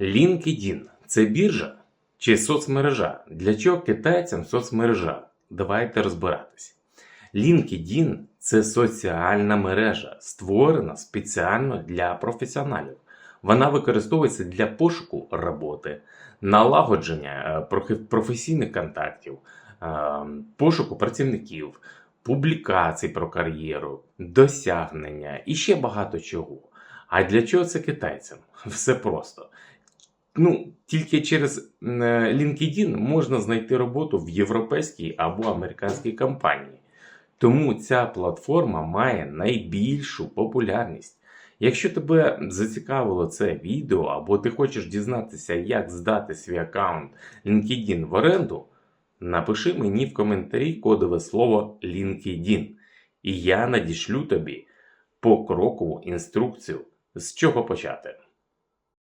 LinkedIn – це біржа чи соцмережа? Для чого китайцям соцмережа? Давайте розбиратись. LinkedIn – це соціальна мережа, створена спеціально для професіоналів. Вона використовується для пошуку роботи, налагодження е, професійних контактів, е, пошуку працівників, публікацій про кар'єру, досягнення і ще багато чого. А для чого це китайцям? Все просто. Ну, тільки через е, LinkedIn можна знайти роботу в європейській або американській компанії. Тому ця платформа має найбільшу популярність. Якщо тебе зацікавило це відео, або ти хочеш дізнатися, як здати свій аккаунт LinkedIn в оренду, напиши мені в коментарі кодове слово LinkedIn, і я надішлю тобі покрокову інструкцію, з чого почати.